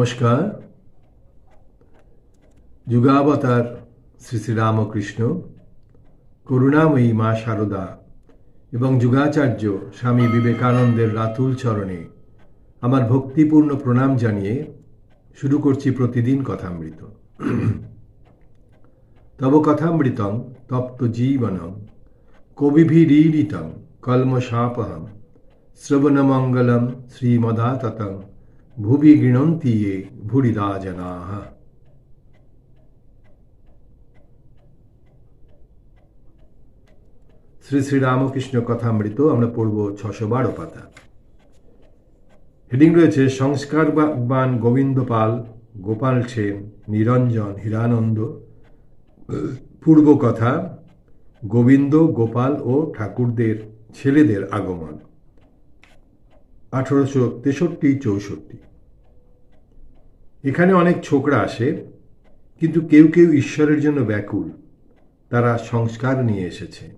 নমস্কার। যুগাবতার শ্রী শ্রীরামকৃষ্ণ করুণাময়ী মা শারদা এবং যুগাচার্য স্বামী বিবেকানন্দের রাতুল চরণে আমার ভক্তিপূর্ণ প্রণাম জানিয়ে শুরু করছি প্রতিদিন কথামৃত। তব কথামৃতং তপ্ত জীবনং কবিভিরীড়িতং কলমশাপহম শ্রবণমঙ্গলম শ্রীমদাততং ভুবি গৃণন্তি ये ভুরিদা জনাহ শ্রী শ্রী রামকৃষ্ণ কথামৃত আমরা পড়ব ছশো বারো পাতা। হেডিং রয়েছে সংস্কারবান গোবিন্দ পাল গোপাল সেন, নিরঞ্জন হীরানন্দ। পূর্ব কথা, গোবিন্দ, গোপাল ও ঠাকুরদের ছেলেদের আগমন। আঠারোশো তেষট্টি চৌষট্টি। এখানে অনেক ছোকরা আসে, কিন্তু কেউ কেউ ঈশ্বরের জন্য ব্যাকুল। তারা সংস্কার নিয়ে এসেছে।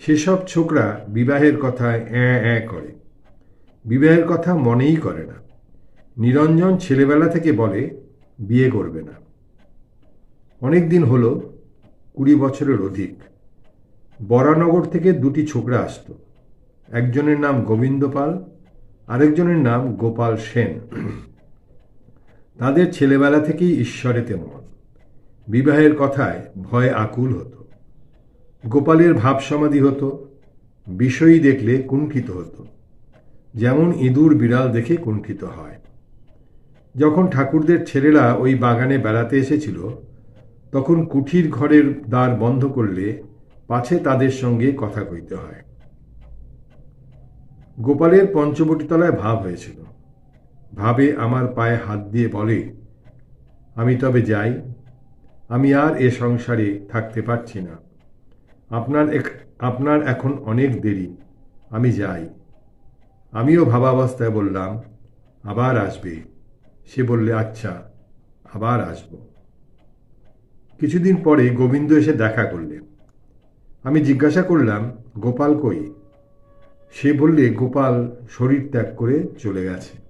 সেসব ছোকরা বিবাহের কথায় অ্যাঁ অ্যাঁ করে। বিবাহের কথা মনেই করে না। নিরঞ্জন ছেলেবেলা থেকে বলে, বিয়ে করবে না। অনেক দিন হলো, কুড়ি বছরের অধিক। বরানগর থেকে দুটি ছোকরা আসতো। একজনের নাম গোবিন্দ পাল, আরেকজনের নাম গোপাল সেন। তাদের ছেলেবেলা থেকেই ঈশ্বরেতে মন বিবাহের কথায় ভয় আকুল হতো। গোপালের ভাব সমাধি হতো, বিষয়ী দেখলে কুণ্ঠিত হতো। যেমন ইঁদুর বিড়াল দেখে কুণ্ঠিত হয়। যখন ঠাকুরদের ছেলেরা ওই বাগানে বেড়াতে এসেছিল, তখন কুঠির ঘরের দ্বার বন্ধ করলে পাছে তাদের সঙ্গে কথা কইতে হয়। গোপালের পঞ্চবটিতলায় ভাব হয়েছিল। ভাবে আমার পায়ে হাত দিয়ে বলে, আমি তবে যাই, আমি আর এ সংসারে থাকতে পারছি না। আপনার আপনার এখন অনেক দেরি, আমি যাই। আমিও ভাবাবস্থায় বললাম, আবার আসবে। সে বললে আচ্ছা আবার আসব। কিছুদিন পরে গোবিন্দ এসে দেখা করলেন। আমি জিজ্ঞাসা করলাম, গোপাল কই? সে বললে, গোপাল শরীর ত্যাগ করে চলে গেছে।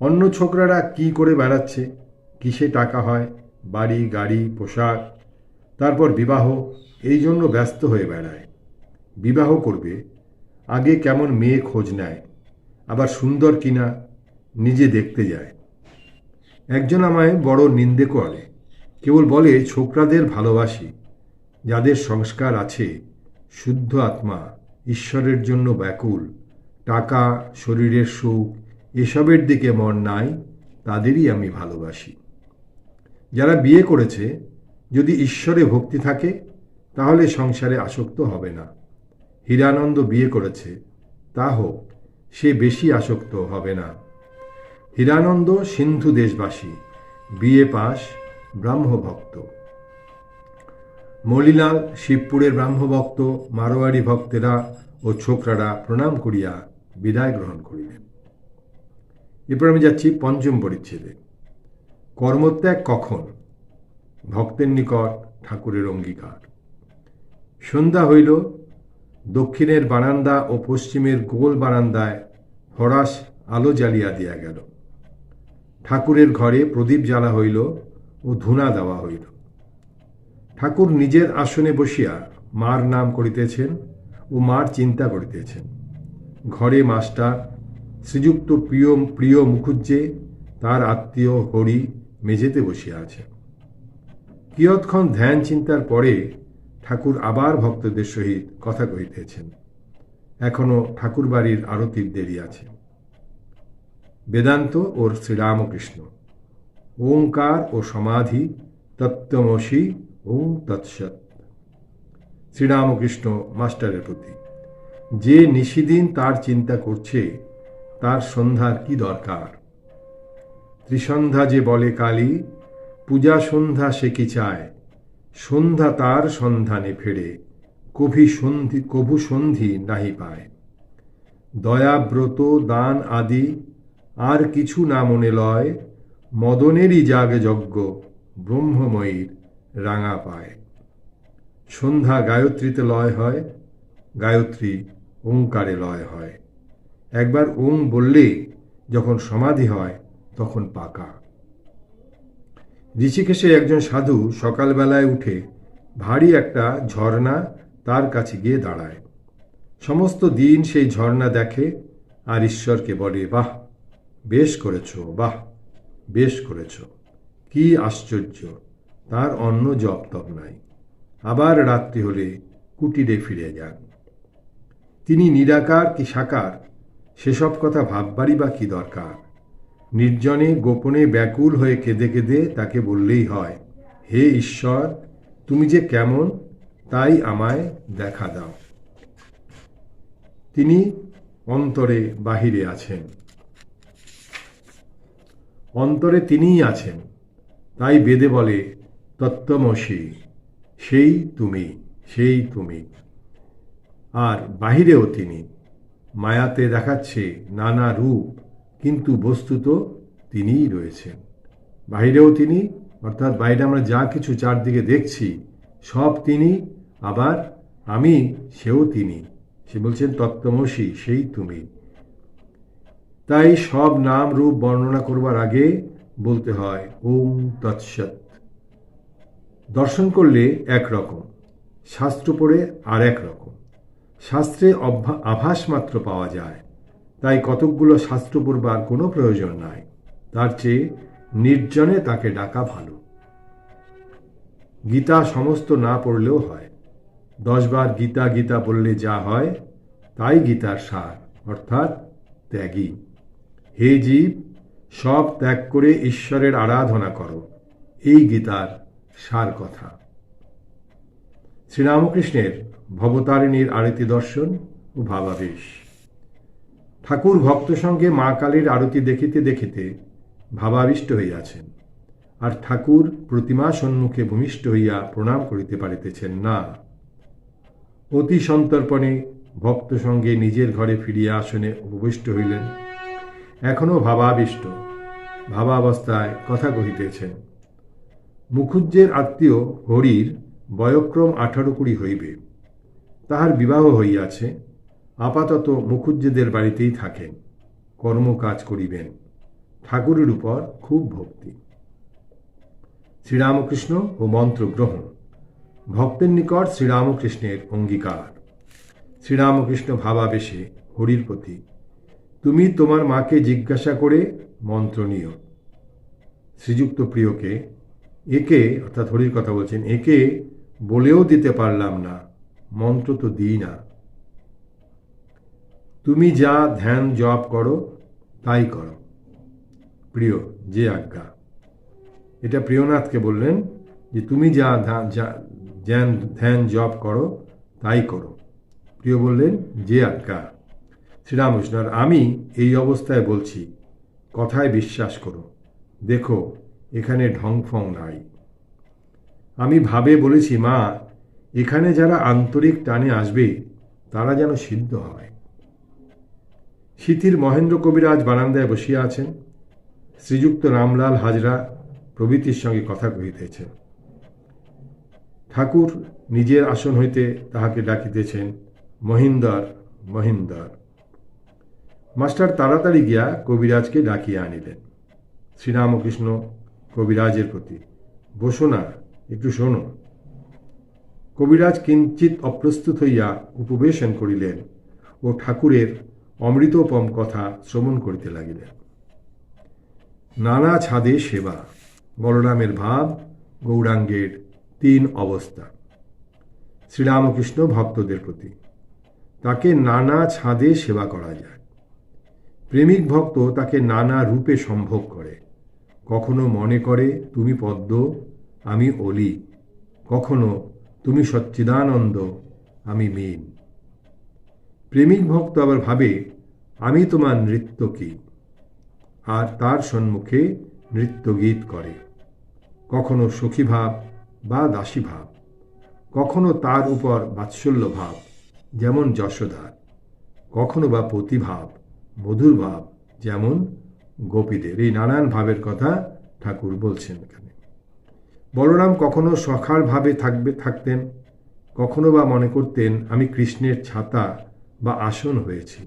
অন্য ছোকরারা কি করে বেড়াচ্ছে? কিসে টাকা হয়? বাড়ি, গাড়ি, পোশাক? তারপর বিবাহ, এই জন্য ব্যস্ত হয়ে বেড়ায়। বিবাহ করবে, আগে কেমন মেয়ে খোঁজ নেয়, আবার সুন্দর কিনা, নিজে দেখতে যায়। একজন আমায় বড় নিন্দে করে, কেবল বলে, ছোকরাদের ভালোবাসি, যাদের সংস্কার আছে, শুদ্ধ আত্মা, ঈশ্বরের জন্য ব্যাকুল, টাকা, শরীরের সুখ এসবের দিকে মন নাই, তাদেরই আমি ভালোবাসি। যারা বিয়ে করেছে, যদি ঈশ্বরে ভক্তি থাকে, তাহলে সংসারে আসক্ত হবে না। হীরানন্দ বিয়ে করেছে, তা হোক, সে বেশি আসক্ত হবে না। হীরানন্দ সিন্ধু দেশবাসী বিয়ে পাশ, ব্রাহ্মভক্ত। মলিলাল শিবপুরের ব্রাহ্মভক্ত, মারোয়ারি ভক্তেরা ও ছোকরারা প্রণাম করিয়া বিদায় গ্রহণ করিলেন। এরপর আমি যাচ্ছি পঞ্চম পরিচ্ছেদে। কর্মত্যাগ কখন? ভক্তের নিকট ঠাকুরের অঙ্গীকার। সন্ধ্যা হইল, দক্ষিণের বারান্দা ও পশ্চিমের গোল বারান্দায় ফরাস আলো জ্বালিয়া দিয়া গেল। ঠাকুরের ঘরে প্রদীপ জ্বালা হইল ও ধুনা দেওয়া হইল। ঠাকুর নিজের আসনে বসিয়া মার নাম করিতেছেন ও মার চিন্তা করিতেছেন। ঘরে মাস্টার শ্রীযুক্ত প্রিয় প্রিয় মুখুজ্জে, তার আত্মীয়, হরি মেঝেতে বসিয়া আছেন কিয়ৎক্ষণ ধ্যান চিন্তার পরে ঠাকুর আবার ভক্তদের সহিত কথা কহিতেছেন। এখনও ঠাকুর বাড়ির আরতির দেরি আছে। বেদান্ত ও শ্রীরামকৃষ্ণ। ওঙ্কার ও সমাধি তত্ত্বমসি ওং তৎসৎ। শ্রীরামকৃষ্ণ মাস্টারের প্রতি। যে নিশিদিন তার চিন্তা করছে তার সন্ধ্যার কি দরকার? ত্রিসন্ধ্যা যে বলে কালী, পূজা সন্ধ্যা সে কি চায়? সন্ধ্যা তার সন্ধানে ফেরে, কভি সন্ধি, কভু সন্ধি নাহি পায়। দয়াব্রত দান আদি আর কিছু না মনে লয়, মদনেরই জাগে যজ্ঞ ব্রহ্মময়ীর রাঙা পায়। সন্ধ্যা গায়ত্রীতে লয় হয়, গায়ত্রী ওঙ্কারে লয় হয়। একবার ওং বললে যখন সমাধি হয়, তখন পাকা। ঋষিকেশে একজন সাধু সকালবেলায় উঠে ভারী একটা ঝর্ণা তার কাছে গিয়ে দাঁড়ায়। সমস্ত দিন সেই ঝর্ণা দেখে আর ঈশ্বরকে বলে, বাহ, বেশ করেছ, বাহ, বেশ করেছ। কি আশ্চর্য, তার অন্য জপ তপ নাই। আবার রাত্রি হলে কুটিরে ফিরে যান। তিনি নিরাকার কি সাকার সেসব কথা ভাববারই বা কি দরকার? নির্জনে, গোপনে ব্যাকুল হয়ে কেঁদে কেঁদে তাকে বললেই হয়, হে ঈশ্বর, তুমি যে কেমন, তাই আমায় দেখা দাও। তিনি অন্তরে বাহিরে আছেন। অন্তরে তিনিই আছেন। তাই বেদে বলে, তত্ত্বমসী, সেই তুমি সেই তুমি। আর বাহিরেও তিনি মায়াতে দেখাচ্ছে নানা রূপ, কিন্তু বস্তুত তিনিই রয়েছেন। বাইরেও তিনি, অর্থাৎ বাইরে আমরা যা কিছু চারদিকে দেখছি, সব তিনি, আবার আমি, সেও তিনি। সে বলছেন, তত্ত্বমসী, সেই তুমি। তাই সব নাম, রূপ বর্ণনা করবার আগে বলতে হয়, ওম তৎসৎ। দর্শন করলে এক রকম, শাস্ত্র পড়ে আর এক রকম। শাস্ত্রে আভাস মাত্র পাওয়া যায়। তাই কতকগুলো শাস্ত্র পড়বার কোনো প্রয়োজন নাই। তার চেয়ে নির্জনে তাকে ডাকা ভালো। গীতা সমস্ত না পড়লেও হয়। দশবার গীতা গীতা বললে যা হয়, তাই গীতার সার, অর্থাৎ ত্যাগী। হে জীব, সব ত্যাগ করে ঈশ্বরের আরাধনা করো। এই গীতার সার কথা। শ্রীরামকৃষ্ণের ভবতারিণীর আরতি দর্শন ও ভাবাবেশ। ঠাকুর ভক্ত সঙ্গে মা কালীর আরতি দেখিতে দেখিতে ভাবাবিষ্ট হইয়াছেন, আর ঠাকুর প্রতিমা সম্মুখে ভূমিষ্ঠ হইয়া প্রণাম করিতে পারিতেছেন না। অতি সন্তর্পণে ভক্ত সঙ্গে নিজের ঘরে ফিরিয়া আসনে উপবিষ্ট হইলেন। এখনও ভাবাবিষ্ট, ভাবাবস্থায় কথা কহিতেছেন, মুখুজ্জের আত্মীয় হরির বয়ক্রম আঠারো কুড়ি হইবে। তাহার বিবাহ হইয়াছে, আপাতত মুখুজ্জেদের বাড়িতেই থাকেন কর্মকাজ করিবেন। ঠাকুরের উপর খুব ভক্তি। শ্রীরামকৃষ্ণ ও মন্ত্র গ্রহণ ভক্তের নিকট শ্রীরামকৃষ্ণের অঙ্গীকার। শ্রীরামকৃষ্ণ ভাবাবেশে, হরির প্রতি, তুমি তোমার মাকে জিজ্ঞাসা করে মন্ত্র নিও। শ্রীযুক্ত প্রিয়কে, একে, অর্থাৎ হরির কথা বলছেন, একে বলেও দিতে পারলাম না। মন্ত্র তো দিই না। তুমি যা ধ্যান জপ করো, তাই করো। প্রিয়, যে আজ্ঞা। এটা প্রিয়নাথকে বললেন যে, তুমি যা ধ্যান ধ্যান জপ করো, তাই করো। প্রিয় বললেন, যে আজ্ঞা। শ্রীরামকৃষ্ণ আর আমি এই অবস্থায় বলছি, কথায় বিশ্বাস করো। দেখো, এখানে ঢং ফং নাই। আমি ভাবে বলেছি, মা এখানে যারা আন্তরিক টানে আসবে, তারা যেন সিদ্ধ হয়। শীতির মহেন্দ্র কবিরাজ বারান্দায় বসিয়া আছেন। শ্রীযুক্ত রামলাল হাজরা প্রভৃতির সঙ্গে কথা কহিতেছেন। ঠাকুর নিজের আসন হইতে তাহাকে ডাকিতেছেন, মহিন্দর মহিন্দর। মাস্টার তাড়াতাড়ি গিয়া কবিরাজকে ডাকিয়া আনিলেন। শ্রীরামকৃষ্ণ কবিরাজের প্রতি, বসো না, একটু শোনো। কবিরাজ কিঞ্চিত অপ্রস্তুত হইয়া উপবেশন করিলেন ও ঠাকুরের অমৃতোপম কথা শ্রবণ করিতে লাগিলেন। নানা ছাদে সেবা, বলরামের ভাব, গৌরাঙ্গের তিন অবস্থা। শ্রীরামকৃষ্ণ ভক্তদের প্রতি তাকে নানা ছাদে সেবা করা যায়। প্রেমিক ভক্ত তাকে নানা রূপে সম্ভব করে। কখনো মনে করে, তুমি পদ্ম, আমি অলি। কখনো তুমি সচ্চিদানন্দ, আমি মীন। প্রেমিক ভক্ত আবার ভাবে, আমি তোমার নৃত্য কি? আর তার সম্মুখে নৃত্যগীত করে। কখনো সখীভাব বা দাসীভাব, কখনো তার উপর বাৎসল্য ভাব যেমন যশোদার, কখনো বা প্রতিভাব মধুর ভাব যেমন গোপীদের। এই নানান ভাবের কথা ঠাকুর বলছেন এখানে। বলরাম কখনো সখার ভাবে থাকবে, থাকতেন, কখনো বা মনে করতেন আমি কৃষ্ণের ছাতা বা আসন হয়েছি।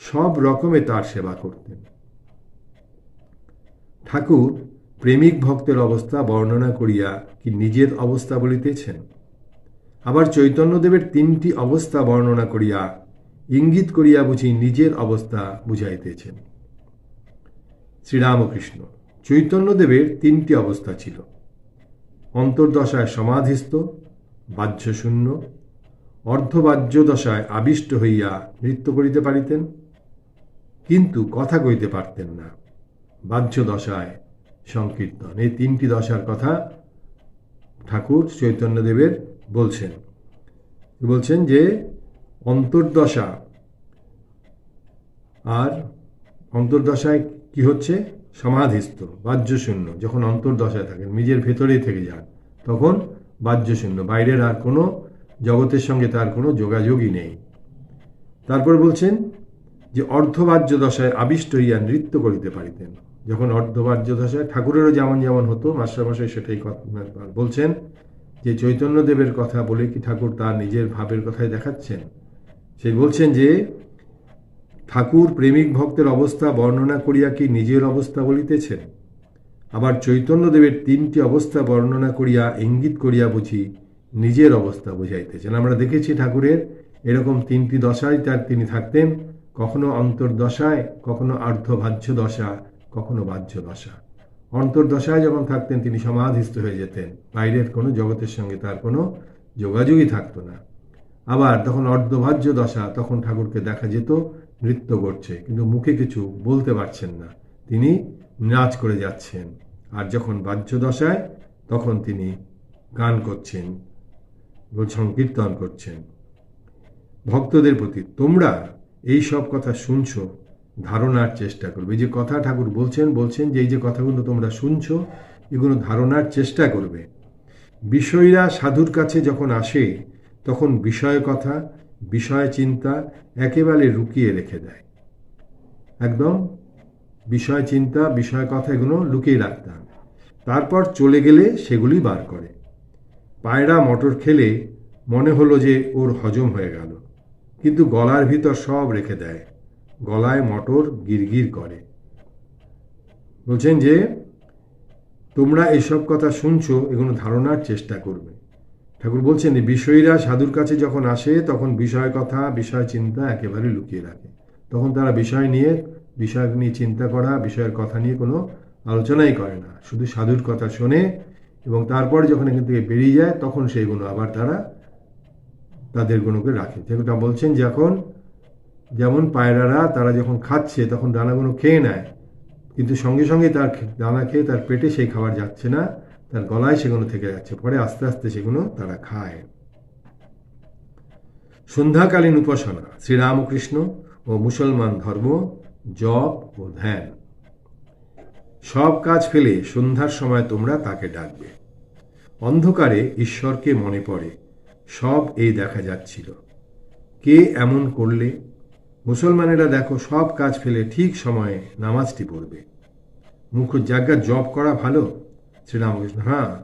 সব রকমে তার সেবা করতেন। ঠাকুর, প্রেমিক ভক্তের অবস্থা বর্ণনা করিয়া কি নিজের অবস্থা বলিতেছেন? আবার চৈতন্যদেবের তিনটি অবস্থা বর্ণনা করিয়া ইঙ্গিত করিয়া বুঝি নিজের অবস্থা বুঝাইতেছেন। শ্রীরামকৃষ্ণ, চৈতন্যদেবের তিনটি অবস্থা ছিল। অন্তর্দশায় সমাধিস্থ, বাহ্যশূন্য অর্ধবাহ্য দশায় আবিষ্ট হইয়া নৃত্য করিতে পারিতেন, কিন্তু কথা কইতে পারতেন না। বাহ্য দশায় সংকীর্তন। এই তিনটি দশার কথা ঠাকুর চৈতন্যদেবের বলছেন। বলছেন যে, অন্তর্দশা। আর অন্তর্দশায় কি হচ্ছে? সমাধিস্থ, বাহ্যশূন্য, যখন অন্তর্দশায় থাকেন, নিজের ভেতরেই থেকে যান, তখন বাহ্যশূন্য, বাইরের আর কোনো জগতের সঙ্গে তার কোনো যোগাযোগই নেই। তারপর বলছেন যে অর্ধবাহ্য দশায় আবিষ্ট হইয়া নৃত্য করিতে পারিতেন। যখন অর্ধবাহ্য দশায় ঠাকুরেরও যেমন যেমন হতো, মাস্টারমশাই সেটাই বলছেন যে, চৈতন্যদেবের কথা বলে কি ঠাকুর তার নিজের ভাবের কথাই দেখাচ্ছেন? সে বলছেন যে ঠাকুর প্রেমিক ভক্তের অবস্থা বর্ণনা করিয়া কি নিজের অবস্থা বলিতেছেন আবার চৈতন্যদেবের তিনটি অবস্থা বর্ণনা করিয়া ইঙ্গিত করিয়া বুঝি নিজের অবস্থা বুঝাইতেছেন। আমরা দেখেছি ঠাকুরের এরকম তিনটি দশায় তার তিনি থাকতেন, কখনো অন্তর্দশায়, কখনো আর্ধবাহ্য দশা, কখনো বাহ্য দশা। অন্তর্দশায় যখন থাকতেন তিনি সমাধিস্থ হয়ে যেতেন। বাইরের কোনো জগতের সঙ্গে তার কোনো যোগাযোগই থাকতো না। আবার তখন অর্ধভাজ্য দশা তখন ঠাকুরকে দেখা যেত, নৃত্য করছে, কিন্তু মুখে কিছু বলতে পারছেন না। তিনি নাচ করে যাচ্ছেন। আর যখন বাহ্য দশায়, তখন তিনি গান করছেন, সংকীর্তন করছেন। ভক্তদের প্রতি তোমরা এই সব কথা শুনছো, ধারণার চেষ্টা করবে। এই যে কথা ঠাকুর বলছেন বলছেন যে এই যে কথাগুলো তোমরা শুনছো, এগুলো ধারণার চেষ্টা করবে। বিষয়রা সাধুর কাছে যখন আসে তখন বিষয় কথা, বিষয় চিন্তা একেবারে লুকিয়ে রেখে দেয়। একদম বিষয় চিন্তা, বিষয় কথা এগুলো লুকিয়ে রাখতে হবে। তারপর চলে গেলে সেগুলি বার করে। পায়রা মটর খেলে মনে হলো যে ওর হজম হয়ে গেল। কিন্তু গলার ভিতর সব রেখে দেয়। গলায় মটর গিরগির করে। বলছেন যে, তোমরা এসব কথা শুনছো, এগুলো ধারণার চেষ্টা করবে। ঠাকুর বলছেন বিষয়ীরা সাধুর কাছে যখন আসে, তখন বিষয় কথা, বিষয় চিন্তা একেবারে লুকিয়ে রাখে। তখন তারা বিষয় নিয়ে বিষয় নিয়ে চিন্তা করা, বিষয়ের কথা নিয়ে কোনো আলোচনাই করে না। শুধু সাধুর কথা শোনে এবং তারপর যখন এখান থেকে বেরিয়ে যায়, তখন সেইগুলো আবার তারা তাদের গুণকে রাখে। যেটা বলছেন যখন যেমন পায়রারা তারা যখন খাচ্ছে, তখন দানাগুলো খেয়ে নেয়, কিন্তু সঙ্গে সঙ্গে তার দানা খেয়ে তার পেটে সেই খাবার যাচ্ছে না। তার গলায় সেগুলো থেকে যাচ্ছে। পরে আস্তে আস্তে সেগুলো তারা খায়। সন্ধ্যাকালীন উপাসনা, শ্রীরামকৃষ্ণ ও মুসলমান ধর্ম, জপ ও ধ্যান। সব কাজ ফেলে সন্ধ্যার সময় তোমরা তাকে ডাকবে। অন্ধকারে ঈশ্বরকে মনে পড়ে, সব এই দেখা যাচ্ছিল। কে এমন করলে? মুসলমানেরা দেখো সব কাজ ফেলে ঠিক সময়ে নামাজটি পড়বে। মুখ জায়গা জব করা ভালো? শ্রীরামকৃষ্ণ হ্যাঁ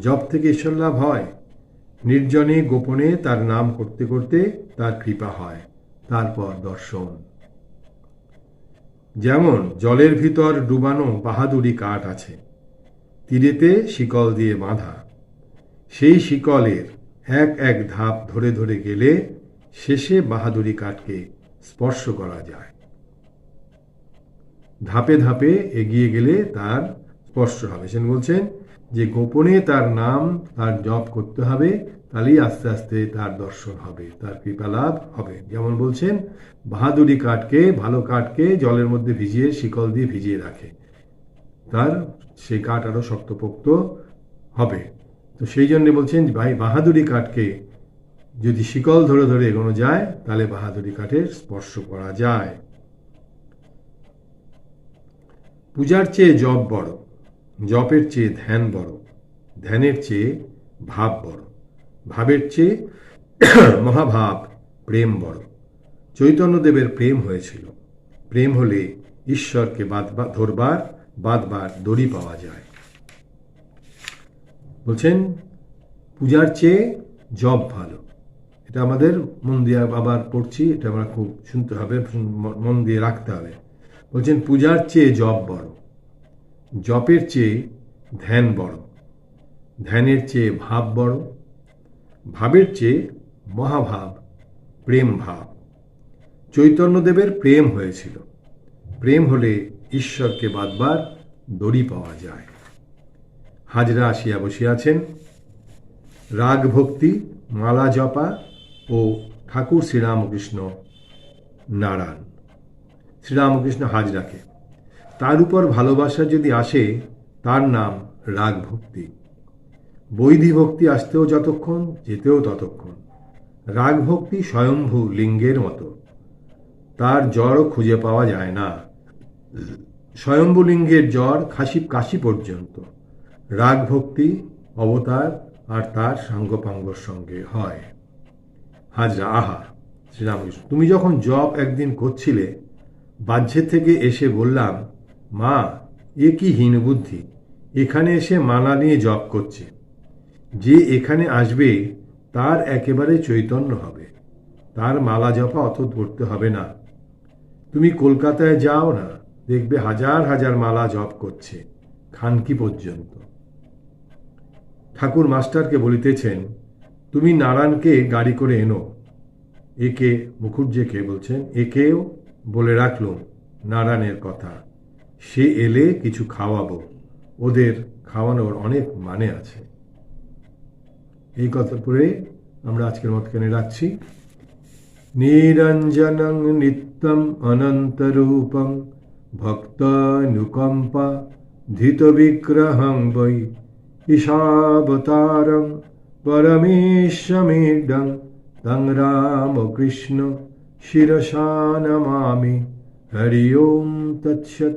জব থেকে ঈশ্বর লাভ হয়। নির্জনে গোপনে তার নাম করতে করতে তার কৃপা হয়। তারপর দর্শন। যেমন জলের ভিতর ডুবানো বাহাদুরি কাঠ আছে, তীরেতে শিকল দিয়ে বাঁধা। সেই শিকলের এক এক ধাপ ধরে ধরে গেলে শেষে বাহাদুরি কাঠকে স্পর্শ করা যায়। ধাপে ধাপে এগিয়ে গেলে তার স্পর্শ হবে সেন বলছেন যে গোপনে তার নাম তার জপ করতে হবে, তাহলেই আস্তে আস্তে তার দর্শন হবে, তার কৃপা লাভ হবে। যেমন বলছেন, বাহাদুরি কাঠকে, ভালো কাঠকে জলের মধ্যে ভিজিয়ে, শিকল দিয়ে ভিজিয়ে রাখে। তার সেই কাঠ আরও শক্তপোক্ত হবে। তো সেই জন্য বলছেন, ভাই, বাহাদুরি কাঠকে যদি শিকল ধরে ধরে এগোনো যায়, তাহলে বাহাদুরি কাঠের স্পর্শ করা যায়। পূজার চেয়ে জব বড়। জপের চেয়ে ধ্যান বড়, ধ্যানের চেয়ে ভাব বড়, ভাবের চেয়ে মহাভাব, প্রেম বড়। চৈতন্যদেবের প্রেম হয়েছিল। প্রেম হলে ঈশ্বরকে বাদবা ধরবার বাদবার দড়ি পাওয়া যায়। বলছেন, পূজার চেয়ে জব ভালো। এটা আমাদের মন দিয়ে আবার পড়ছি, এটা আমরা খুব শুনতে হবে, মন দিয়ে রাখতে হবে। বলছেন, পূজার চেয়ে জব বড়। জপের চেয়ে ধ্যান বড়। ধ্যানের চেয়ে ভাব বড়। ভাবের চেয়ে মহাভাব, প্রেম ভাব। চৈতন্যদেবের প্রেম হয়েছিল। প্রেম হলে ঈশ্বরকে বাদবার দড়ি পাওয়া যায়। হাজরা আসিয়া বসিয়াছেন। রাগ ভক্তি, মালা জপা ও ঠাকুর শ্রীরামকৃষ্ণ নারায়ণ। শ্রীরামকৃষ্ণ হাজরাকে তার উপর ভালোবাসা যদি আসে, তার নাম রাগ ভক্তি বৈধি ভক্তি আসতেও যতক্ষণ, যেতেও ততক্ষণ। রাগ ভক্তি স্বয়ম্ভু লিঙ্গের মতো। তার জড়ও খুঁজে পাওয়া যায় না। স্বয়ম্ভু লিঙ্গের জ্বর খাসি কাশি পর্যন্ত। রাগ ভক্তি অবতার আর তার সাঙ্গপাঙ্গর সঙ্গে হয়। হাজরা, আহা, শ্রীরামকৃষ্ণ, তুমি যখন জব একদিন করছিলে বাহ্যের থেকে এসে বললাম মা, এ কি হীন বুদ্ধি। এখানে এসে মালা নিয়ে জপ করছে। যে এখানে আসবে, তার একেবারে চৈতন্য হবে। তার মালা জপা অত ধরতে হবে না। তুমি কলকাতায় যাও না, দেখবে হাজার হাজার মালা জপ করছে, খানকি পর্যন্ত। ঠাকুর মাস্টারকে বলিতেছেন, তুমি নারায়ণকে গাড়ি করে এনো। একে মুখুজ্জেকে বলছেন, একেও বলে রাখলুম নারায়ণের কথা। সে এলে কিছু খাওয়াবো। ওদের খাওয়ানোর অনেক মানে আছে। এই কথা পরে আমরা আজকের মতখানে রাখছি। নিরঞ্জনং নিত্যম অনন্তরূপম ভক্তানুকম্পা ধৃতবিগ্রহং বৈ ঈশাবতারং পরমেশ্বমিডং তং রামকৃষ্ণ শিরসা নমামি হরি ওম তৎসৎ।